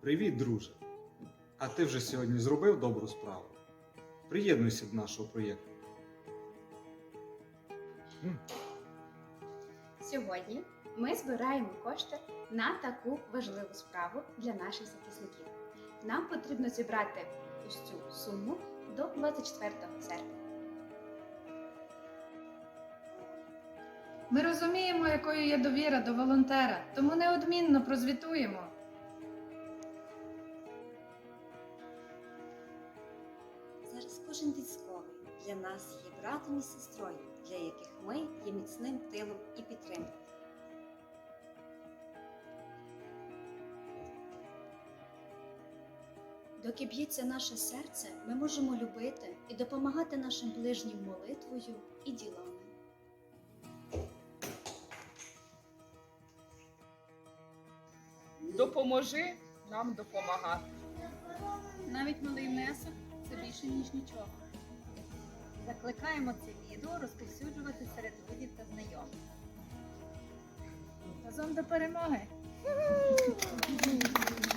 Привіт, друже! А ти вже сьогодні зробив добру справу? Приєднуйся до нашого проєкту. Сьогодні ми збираємо кошти на таку важливу справу для наших захисників. Нам потрібно зібрати ось цю суму до 24 серпня. Ми розуміємо, якою є довіра до волонтера, тому неодмінно прозвітуємо. Кожен військовий для нас є братом і сестрою, для яких ми є міцним тилом і підтримкою. Доки б'ється наше серце, ми можемо любити і допомагати нашим ближнім молитвою і ділами. Допоможи нам допомагати. Навіть малий внесок ніж нічого. Закликаємо це відео розповсюджувати серед друзів та знайомих. Разом до перемоги!